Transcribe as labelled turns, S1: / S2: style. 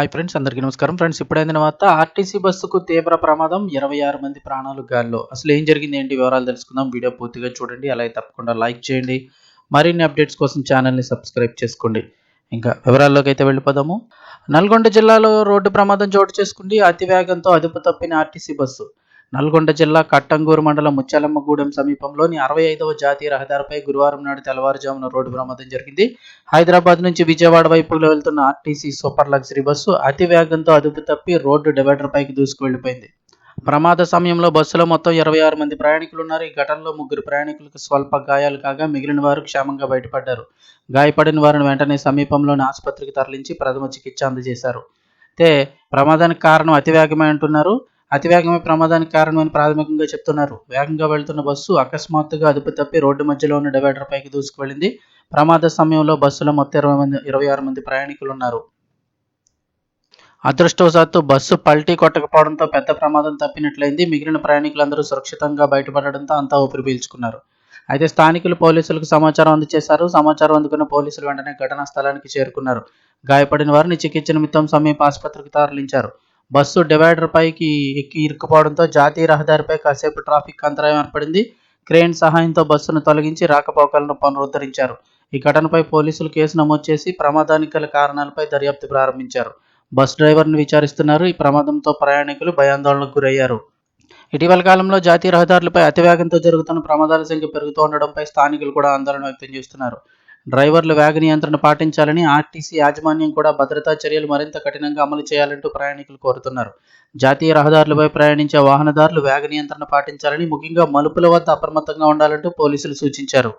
S1: Hi friends అందరికీ నమస్కారం. Friends ఇప్పుడైన తర్వాత ఆర్టీసీ బస్సుకు తీవ్ర ప్రమాదం. ఇరవై ఆరు మంది ప్రాణాలు గాల్లో. అసలు ఏం జరిగింది ఏంటి వివరాలు తెలుసుకుందాం. వీడియో పూర్తిగా చూడండి. అలాగే తప్పకుండా లైక్ చేయండి. మరిన్ని అప్డేట్స్ కోసం ఛానల్ని సబ్స్క్రైబ్ చేసుకోండి. ఇంకా వివరాల్లోకి అయితే వెళ్ళిపోదాము. నల్గొండ జిల్లాలో రోడ్డు ప్రమాదం చోటు చేసుకుంది. అతివేగంతో అదుపు తప్పిన ఆర్టీసీ బస్సు. నల్గొండ జిల్లా కట్టంగూరు మండలం ముచ్చాలమ్మగూడెం సమీపంలోని అరవై ఐదవ జాతీయ రహదారిపై గురువారం నాడు తెల్లవారుజామున రోడ్డు ప్రమాదం జరిగింది. హైదరాబాద్ నుంచి విజయవాడ వైపులో వెళ్తున్న ఆర్టీసీ సూపర్ లగ్జరీ బస్సు అతి వేగంతో అదుపు తప్పి రోడ్డు డివైడర్ పైకి దూసుకువెళ్ళిపోయింది ప్రమాద సమయంలో బస్సులో మొత్తం ఇరవై ఆరు మంది ప్రయాణికులు ఉన్నారు. ఈ ఘటనలో ముగ్గురు ప్రయాణికులకు స్వల్ప గాయాలు కాగా మిగిలిన వారు క్షేమంగా బయటపడ్డారు. గాయపడిన వారిని వెంటనే సమీపంలోని ఆసుపత్రికి తరలించి ప్రథమ చికిత్స అందజేశారు. అయితే ప్రమాదానికి కారణం అతివేగమే అంటున్నారు. అతివేగమే ప్రమాదానికి కారణమని ప్రాథమికంగా చెప్తున్నారు. వేగంగా వెళ్తున్న బస్సు అకస్మాత్తుగా అదుపు తప్పి రోడ్డు మధ్యలో ఉన్న డివైడర్ పైకి దూసుకువెళ్ళింది. ప్రమాద సమయంలో బస్సులో మొత్తం ఇరవై మంది ఇరవై ఆరు మంది ప్రయాణికులు ఉన్నారు అదృష్టవశాత్తు బస్సు పల్టీ కొట్టకపోవడంతో పెద్ద ప్రమాదం తప్పినట్లయింది. మిగిలిన ప్రయాణికులందరూ సురక్షితంగా బయటపడడంతో అంతా ఊపిరి పీల్చుకున్నారు. అయితే స్థానికులు పోలీసులకు సమాచారం అందజేశారు. సమాచారం అందుకున్న పోలీసులు వెంటనే ఘటనా స్థలానికి చేరుకున్నారు. గాయపడిన వారిని చికిత్స నిమిత్తం సమీప ఆసుపత్రికి తరలించారు. బస్సు డివైడర్ పైకి ఎక్కి ఇరుక్కుపోవడంతో జాతీయ రహదారిపై కాసేపు ట్రాఫిక్ అంతరాయం ఏర్పడింది. క్రేన్ సహాయంతో బస్సును తొలగించి రాకపోకలను పునరుద్ధరించారు. ఈ ఘటనపై పోలీసులు కేసు నమోదు చేసి ప్రమాదానికి గల కారణాలపై దర్యాప్తు ప్రారంభించారు. బస్ డ్రైవర్ను విచారిస్తున్నారు. ఈ ప్రమాదంతో ప్రయాణికులు భయాందోళనకు గురయ్యారు. ఇటీవల కాలంలో జాతీయ రహదారులపై అతివేగంతో జరుగుతున్న ప్రమాదాల సంఖ్య పెరుగుతూ ఉండడంపై స్థానికులు కూడా ఆందోళన వ్యక్తం చేస్తున్నారు. డ్రైవర్లు వేగ నియంత్రణ పాటించాలని ఆర్టీసీ యాజమాన్యం కూడా భద్రతా చర్యలు మరింత కఠినంగా అమలు చేయాలంటూ ప్రయాణికులు కోరుతున్నారు. జాతీయ రహదారులపై ప్రయాణించే వాహనదారులు వేగ నియంత్రణ పాటించాలని ముఖ్యంగా మలుపుల వద్ద అప్రమత్తంగా ఉండాలంటూ పోలీసులు సూచించారు.